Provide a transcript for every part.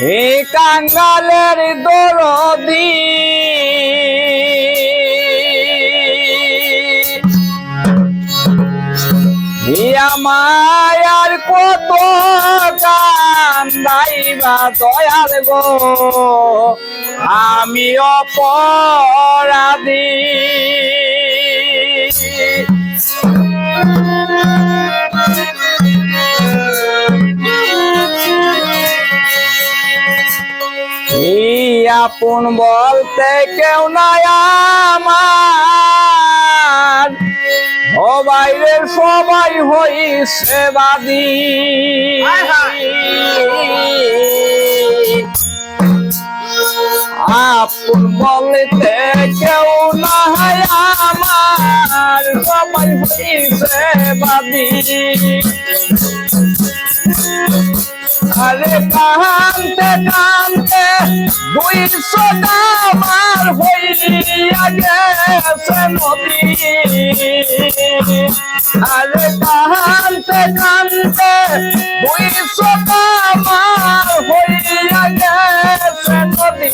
হে কাঙ্গালের দরদি। মায়ার কত কান্দাইবা দয়াল গো। আমি অপর আপন বলতে কেউ নাই আমার। ও বাইরের সবাই হইছে বাদী। আপন বলতে কেউ নাই আমার। সবাই হইছে বাদী। আরে কান্তে কান্তে দুই সদামার হইয়া গেছে নদী আরে কান্তে কান্তে দুই সদামার হইয়া গেছে নদী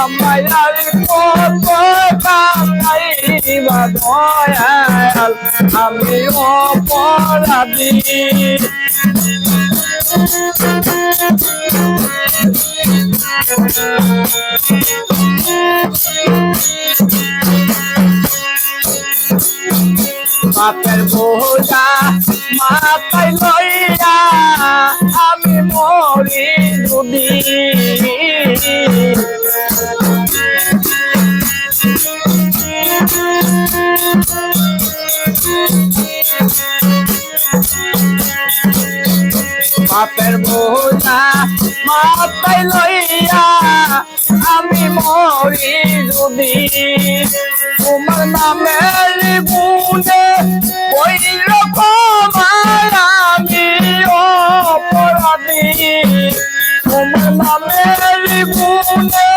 আমায় আর কত কামাইবা দয়াল, আমি অপরাধী। বাপের বাপের বোঝা, মাথায় লইয়া আমি মরি যদি। তোমার নামের গুণে ওই রকম আমি অপরাধী। তোমার নামের গুণে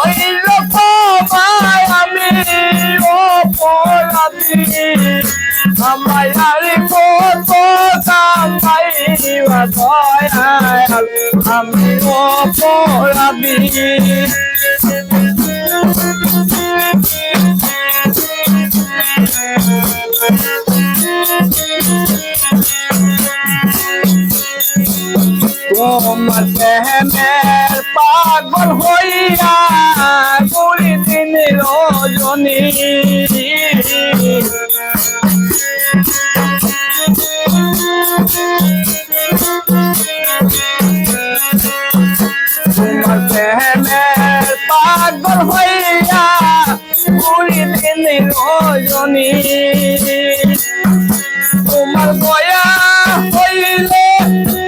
ওই রকম আমি অপরাধী। আমায় আমি অপরাধী রজনী তোমার দয়া হইলে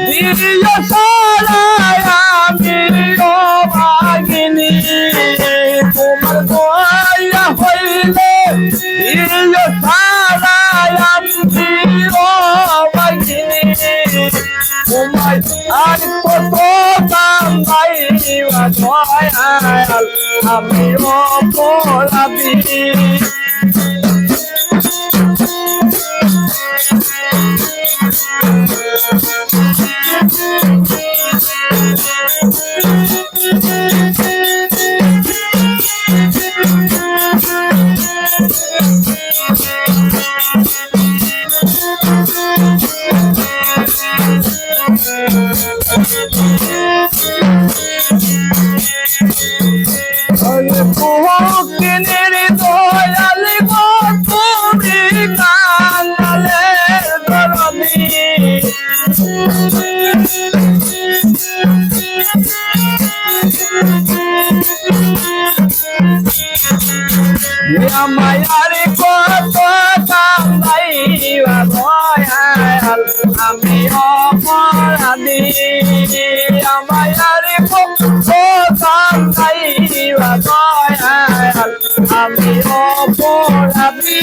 দিয় সারায় আমি ভাগিনী তোমার দয়া হইলে দিয় সারায় আমি ভাগিনী তোমায় কত দাম দয়াল, আমি অপরাধী। আমায় কত আমি অপরাধী। আমায় আর কত আমি অপরাধী